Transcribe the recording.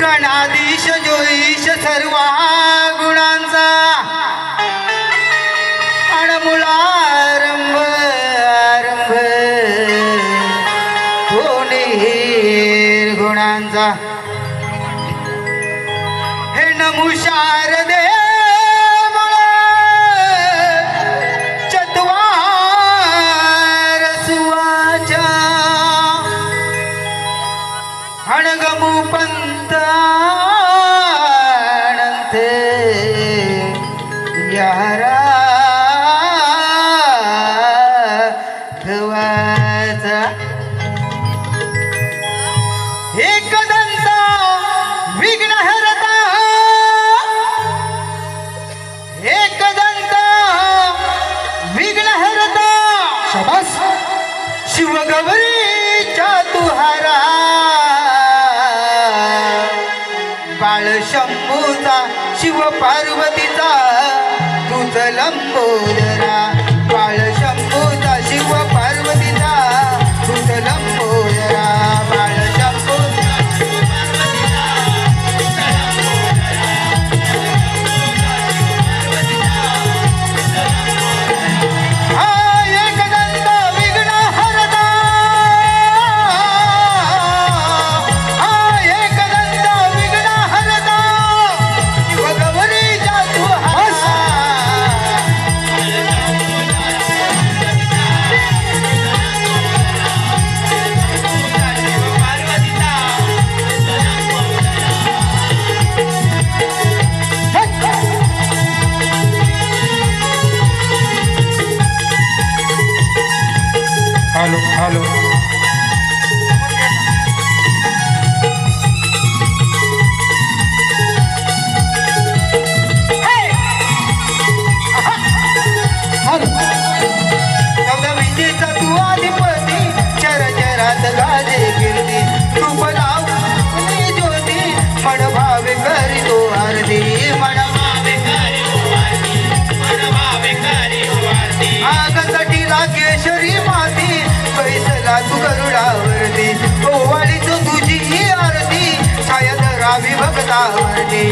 गणाधीश जोईश सर्व गुणांचा अणमुलारंभ सगळ्यांचा हे नमु शारदे. शिवगौरीच्या तुहारा. बाळ शंभूचा शिव पार्वतीचा तुझ लंबोदरा. भावे आगसाठी रागेश्वरी माती पैसला तू गरुडावरती ओवाळी हो, तू तुझी ही आरती. छाया धरावी भक्तावरती.